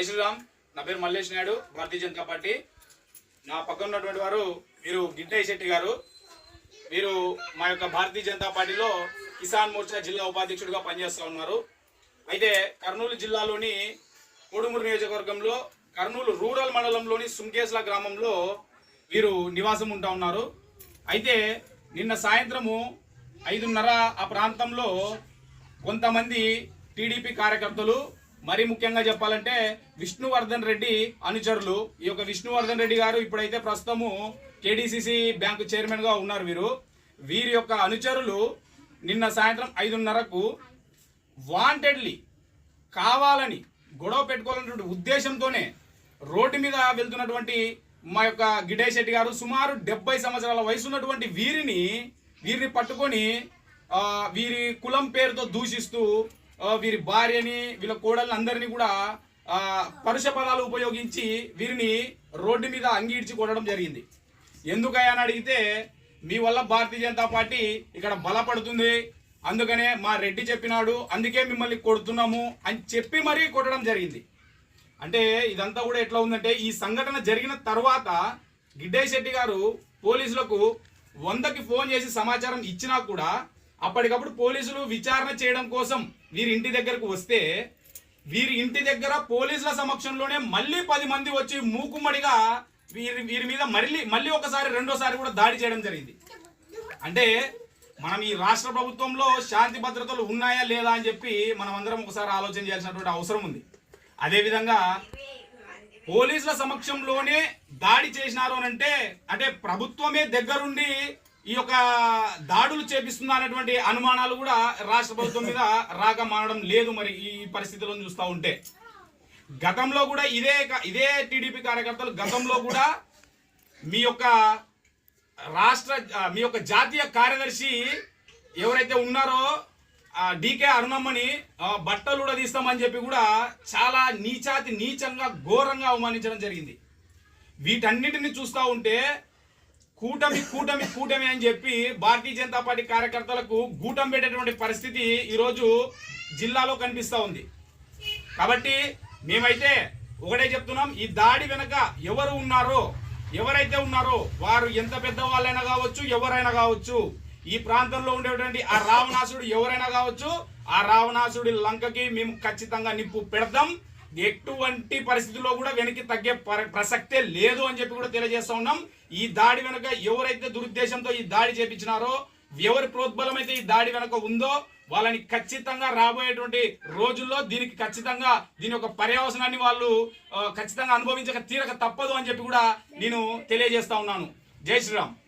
జై శ్రీరామ్. నా పేరు మల్లేష్ నాయుడు భారతీయ జనతా పార్టీ. నా పక్కన ఉన్నటువంటి వారు మీరు గిడ్డయ్య శెట్టి గారు. వీరు మా యొక్క భారతీయ జనతా పార్టీలో కిసాన్ మోర్చా జిల్లా ఉపాధ్యక్షుడిగా పనిచేస్తూ ఉన్నారు. అయితే కర్నూలు జిల్లాలోని కోడుమూరు నియోజకవర్గంలో కర్నూలు రూరల్ మండలంలోని సుంకేశ్ల గ్రామంలో వీరు నివాసం ఉంటా ఉన్నారు. అయితే నిన్న సాయంత్రము ఐదున్నర ఆ ప్రాంతంలో కొంతమంది టీడీపీ కార్యకర్తలు మరి ముఖ్యంగా చెప్పాలంటే విష్ణువర్ధన్ రెడ్డి అనుచరులు. ఈ యొక్క విష్ణువర్ధన్ రెడ్డి గారు ఇప్పుడైతే ప్రస్తుతము కేడీసీసీ బ్యాంకు చైర్మన్గా ఉన్నారు వీరు. వీరి యొక్క అనుచరులు నిన్న సాయంత్రం ఐదున్నరకు వాంటెడ్లీ కావాలని గొడవ పెట్టుకోవాలన్నటువంటి ఉద్దేశంతోనే రోడ్డు మీద వెళ్తున్నటువంటి మా యొక్క గిడేష్ శెట్టి గారు సుమారు డెబ్బై సంవత్సరాల వయసు ఉన్నటువంటి వీరిని వీరిని పట్టుకొని వీరి కులం పేరుతో దూషిస్తూ వీరి భార్యని వీళ్ళ కోడళ్ళని అందరినీ కూడా పరుష పదాలు ఉపయోగించి వీరిని రోడ్డు మీద అంగీడ్చి కొట్టడం జరిగింది. ఎందుకయ్యా అని అడిగితే మీ వల్ల భారతీయ జనతా పార్టీ ఇక్కడ బలపడుతుంది. అందుకనే మా రెడ్డి చెప్పినాడు. అందుకే మిమ్మల్ని కొడుతున్నాము. అని చెప్పి మరీ కొట్టడం జరిగింది. అంటే ఇదంతా కూడా ఎట్లా ఉందంటే ఈ సంఘటన జరిగిన తర్వాత గిడ్డయ్య శెట్టి గారు పోలీసులకు వందకి ఫోన్ చేసి సమాచారం ఇచ్చినా కూడా అప్పటికప్పుడు పోలీసులు విచారణ చేయడం కోసం వీరి ఇంటి దగ్గరకు వస్తే వీరి ఇంటి దగ్గర పోలీసుల సమక్షంలోనే మళ్ళీ పది మంది వచ్చి మూకుమ్మడిగా వీరి వీరి మీద మళ్ళీ మళ్ళీ ఒకసారి రెండోసారి కూడా దాడి చేయడం జరిగింది. అంటే మనం ఈ రాష్ట్ర ప్రభుత్వంలో శాంతి భద్రతలు ఉన్నాయా లేదా అని చెప్పి మనం అందరం ఒకసారి ఆలోచన చేయాల్సినటువంటి అవసరం ఉంది. అదేవిధంగా పోలీసుల సమక్షంలోనే దాడి చేసినారు అంటే అంటే ప్రభుత్వమే దగ్గరుండి ఈ యొక్క దాడులు చేపిస్తుందా అనేటువంటి అనుమానాలు కూడా రాష్ట్ర ప్రభుత్వం మీద రాక మానడం లేదు మరి ఈ పరిస్థితులను చూస్తూ ఉంటే. గతంలో కూడా ఇదే ఇదే టీడీపీ కార్యకర్తలు గతంలో కూడా మీ యొక్క రాష్ట్ర మీ యొక్క జాతీయ కార్యదర్శి ఎవరైతే ఉన్నారో డీకే అరుణమ్మని బట్టలు కూడా తీస్తామని చెప్పి కూడా చాలా నీచాతి నీచంగా ఘోరంగా అవమానించడం జరిగింది. వీటన్నిటిని చూస్తూ ఉంటే కూటమి కూటమి కూటమి అని చెప్పి భారతీయ జనతా పార్టీ కార్యకర్తలకు గూటం పెట్టేటువంటి పరిస్థితి ఈరోజు జిల్లాలో కనిపిస్తూ ఉంది. కాబట్టి మేమైతే ఒకటే చెప్తున్నాం ఈ దాడి వెనక ఎవరు ఉన్నారో ఎవరైతే ఉన్నారో వారు ఎంత పెద్ద వాళ్ళైనా కావచ్చు ఎవరైనా కావచ్చు ఈ ప్రాంతంలో ఉండేటువంటి ఆ రావణాసుడు ఎవరైనా కావచ్చు ఆ రావణాసుడి లంకకి మేము ఖచ్చితంగా నిప్పు పెడదాం ఎటువంటి పరిస్థితుల్లో కూడా వెనక్కి తగ్గే పర- ప్రసక్తే లేదు అని చెప్పి కూడా తెలియజేస్తా ఉన్నాం. ఈ దాడి వెనక ఎవరైతే దురుద్దేశంతో ఈ దాడి చేపించినారో ఎవరి ప్రోద్బలం అయితే ఈ దాడి వెనక ఉందో వాళ్ళని ఖచ్చితంగా రాబోయేటువంటి రోజుల్లో దీనికి ఖచ్చితంగా దీని యొక్క పర్యవసనాన్ని వాళ్ళు ఖచ్చితంగా అనుభవించక తీరక తప్పదు అని చెప్పి కూడా నేను తెలియజేస్తా ఉన్నాను. జై శ్రీరామ్.